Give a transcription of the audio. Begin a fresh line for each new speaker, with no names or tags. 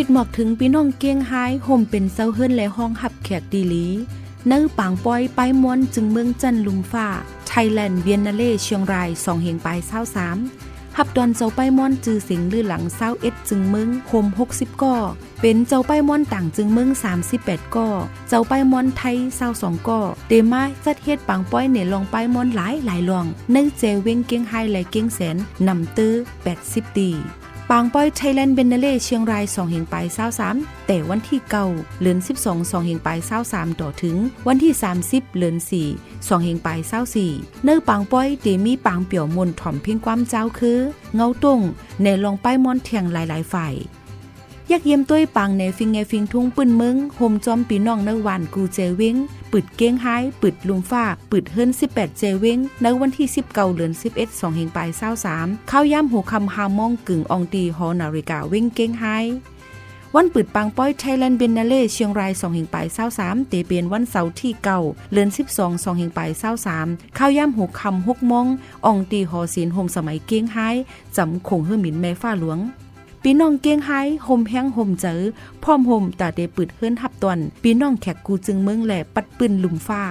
ผิดหมอกถึงพี่น้องเกียงไฮ้ห่มเป็นเซาเฮิรนและห้องหับแขกดีลีเนื้อปางปอยไปมวนจึงเมืองจันลุมฟ้า ไทยแลนด์เวียนนาเล่เชียงรายสองเหงปลายเศร้าสามหับดอนเจ้าไปมอนจือสียงลือหลังเศร้าเอ็ดจึงเมืองโฮมหกสิบก่อเป็นเจ้าไปมอนต่างจึงเมืองสามสิบแปดก่อเจ้าไปมอนไทยเศร้าสองก่อเดมาจัดเฮ็ดปางป้อยเนี่ยลองไปมอนหลายหลายลองในเจเวงเกียงไฮและเกียงแสนนำตื้อแปดสิบตี ปางป้อยไทยแลนด์เบนเนเล่เชียงราย2เหงไป23แต่วันที่เก้าเลือน12 2เหงไป23ต่อถึง วันที่ 30เลือน4 2เหงไป24เนื้อปางป้อยเดมีปางเปี่ยวมนถ่อมเพียงความเจ้าคือ เงาตรงในลองป้ายมอนเทียงหลายๆฝ่าย ยักเยี่ยมต้วยปังในฟิงไงฟิงทุ่งปืนมึงโฮมจอมปีน้องในวันกูเจเวงปึดเก้งไฮปึดลุมฟ้าปึดเฮิรน18 เจเวงในวันที่ 19เดือน11 2เฮงปลาย23เข้าย่ำหูคำฮามองกึ่งอองตีหอนาฬิกาเว้งเก้งไฮวันปึดปังป้อยไทยแลนด์เบนนาเล่เชียงราย2เฮงปลาย23เตเปียนวันเสาร์ที่เก่าเดือน 12 2เฮงปลาย23เข้าย่ำหูคำ6มองอองตีหอศีลโฮมสมัยเก้งไฮจำคงเฮือหมินแม่ฟ้าหลวง ปีน้องเกียงไฮ้ห่มแห้งห่มเจอพร้อมห่มตาเดปืดเฮือนหับตวนปีน้องแขกกูจึงเมืองแหล่ปัดปืนลุมฟ้า